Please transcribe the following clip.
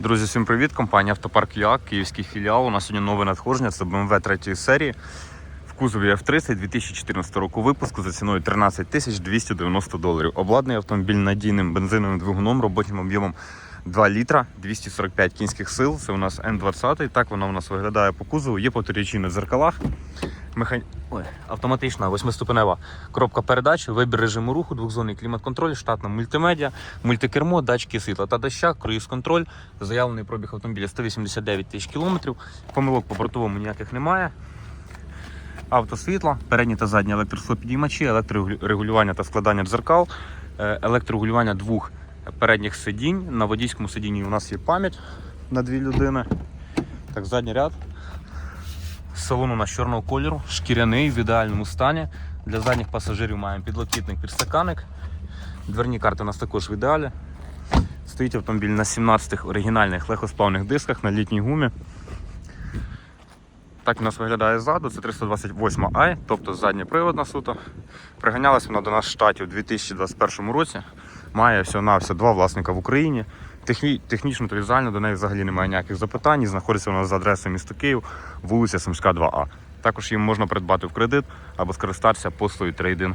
Друзі, всім привіт! Компанія Автопарк ЮАК, київський філіал. У нас сьогодні нове надходження. Це BMW 3 серії в кузові F30 2014 року випуску за ціною 13 290 доларів. Обладнаний автомобіль надійним бензиновим двигуном, роботним об'ємом 2 літра, 245 кінських сил. Це у нас N20. Так воно у нас виглядає по кузову. Є потирячі на дзеркалах. Механ... Ой, автоматична восьмиступенева коробка передач, вибір режиму руху, двохзонний клімат-контроль, штатна мультимедіа, мультикермо, датчики світла та доща, круїз-контроль. Заявлений пробіг автомобіля 189 тисяч кілометрів. Помилок по бортовому ніяких немає. Автосвітло, передні та задні електросклопідіймачі, електрорегулювання та складання дзеркал, е, електрорегулювання двох передніх сидінь. На водійському сидінні у нас є пам'ять на дві людини. Так, задній ряд. Салон у нас чорного кольору, шкіряний в ідеальному стані. Для задніх пасажирів маємо підлокітник, підстаканник. Дверні карти у нас також в ідеалі. Стоїть автомобіль на 17 оригінальних легкосплавних дисках на літній гумі. Так у нас виглядає ззаду, це 328 i тобто задній привод на суто. Приганялась вона до нас в штаті у 2021 році. Має всього на все два власника в Україні. Техні... Технічно та візуально до неї взагалі немає ніяких запитань. Знаходиться вона за адресою міста Київ, вулиця Сумська, 2А. Також її можна придбати в кредит або скористатися послугою трейдин.